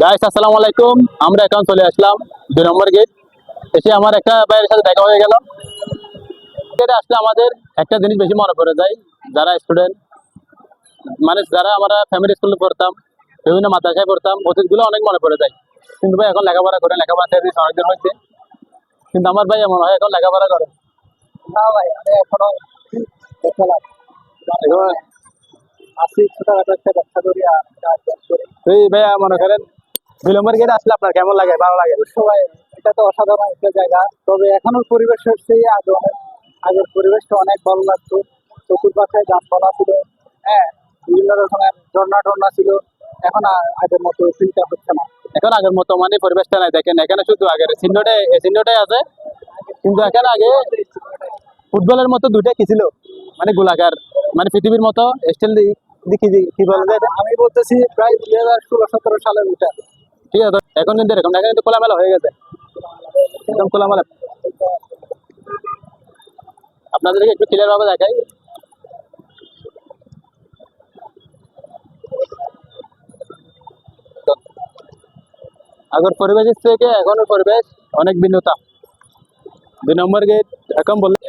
Guys আসসালামু আলাইকুম। আমরা এখন চলে আসলাম দুই নম্বর গেট এসে আমার একটা ভাইয়ের সাথে দেখা হয়ে গেল। এটা আসলে আমাদের একটা জিনিস বেশি মনে পড়ে যায় যারা স্টুডেন্ট মানে যারা আমরা ফ্যামিলি স্কুলে পড়তাম বিভিন্ন মাদ্রাসায় পড়তাম অতীতগুলো অনেক মনে পড়ে যায়। কিন্তু ভাই এখন লেখাপড়া করে লেখাপড়া ছেড়ে অনেকদিন হয়েছে কিন্তু আমার ভাই এমন হয় এখন লেখাপড়া করে। না ভাই আমি এখনও এখন আসি ছোটখাটো একটা ব্যবসা করি আর এই ভাইয়া মনে করেন দুই নম্বর গেটে আসলে আপনার কেমন লাগে? ভালো লাগে? ভাই এটা তো অসাধারণ একটা জায়গা। তবে এখনোর পরিবেশ হচ্ছে আগে অনেক আগের পরিবেশটা অনেক ভালো লাগতো। চতুর্পাশে গাছপালা ছিল হ্যাঁ বিভিন্ন রকমের ঝর্ণা টর্ণা ছিল। এখন আগের মতো চিন্তা হচ্ছে না। এখন আগের মতো মানে পরিবেশটা নাই। দেখেন এখানে শুধু আগের চিহ্নটাই চিহ্নটাই আছে। কিন্তু এখানে আগে ফুটবলের মতো দুইটা কি ছিল? মানে গোলাকার মানে পৃথিবীর মতো স্টিল কি বলে আমি বলতেছি প্রায় দুই হাজার ষোলো সতেরো সালের ওইটা। ঠিক আছে, এখন কিন্তু এরকম এখন কিন্তু খোলামেলা হয়ে গেছে। একদম খোলামেলা। আপনাদেরকে একটু ক্লিয়ার ভাবে দেখাই। আগের পরিবেশের থেকে এখনের পরিবেশ অনেক ভিন্নতা। দুই নম্বর গেট এখন বললে